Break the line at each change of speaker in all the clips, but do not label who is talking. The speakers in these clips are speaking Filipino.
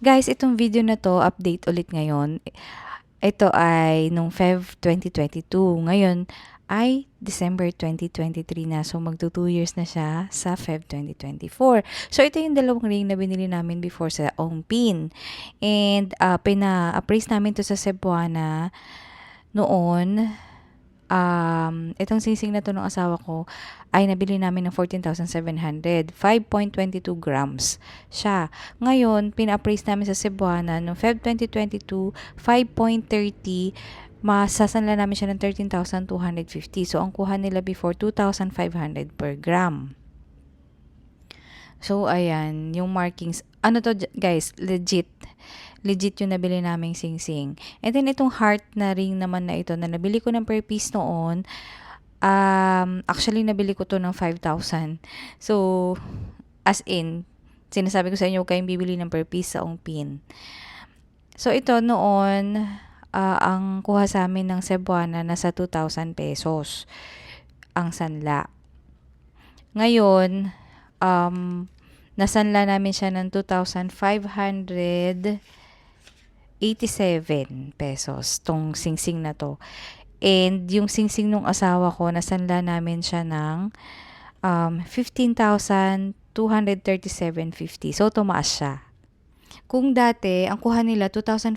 Guys, itong video na to, update ulit ngayon. Ito ay nung Feb 2022. Ngayon ay December 2023 na. So, magto 2 years na siya sa Feb 2024. So, ito yung dalawang ring na binili namin before sa Ongpin. And, uh, pina-appraise namin to sa Cebuana noon um, itong singsing na to ng asawa ko ay nabili namin ng 14,700. 5.22 grams siya. Ngayon, pina-appraise namin sa Cebuana noong Feb 2022, 5.30 masasanla namin siya ng 13,250. So, ang kuha nila before, 2,500 per gram. So, ayan, yung markings. Ano to, guys? Legit. Legit yung nabili naming sing-sing. And then, itong heart na ring naman na ito, na nabili ko ng per piece noon, um, actually, nabili ko to ng 5,000. So, as in, sinasabi ko sa inyo, huwag kayong bibili ng per piece sa ongpin. So, ito noon, uh, ang kuha sa amin ng Cebuana, nasa 2,000 pesos ang sanla. Ngayon, um, nasanla namin siya ng 2,587 pesos tong singsing na to. And yung singsing nung asawa ko, nasanla namin siya ng um, 15,237.50. So, tumaas siya. Kung dati, ang kuha nila 2,500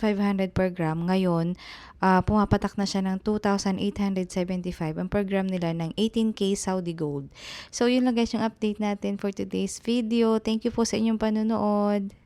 per gram, ngayon, uh, pumapatak na siya ng 2,875 ang per gram nila ng 18K Saudi Gold. So, yun lang guys yung update natin for today's video. Thank you po sa inyong panonood.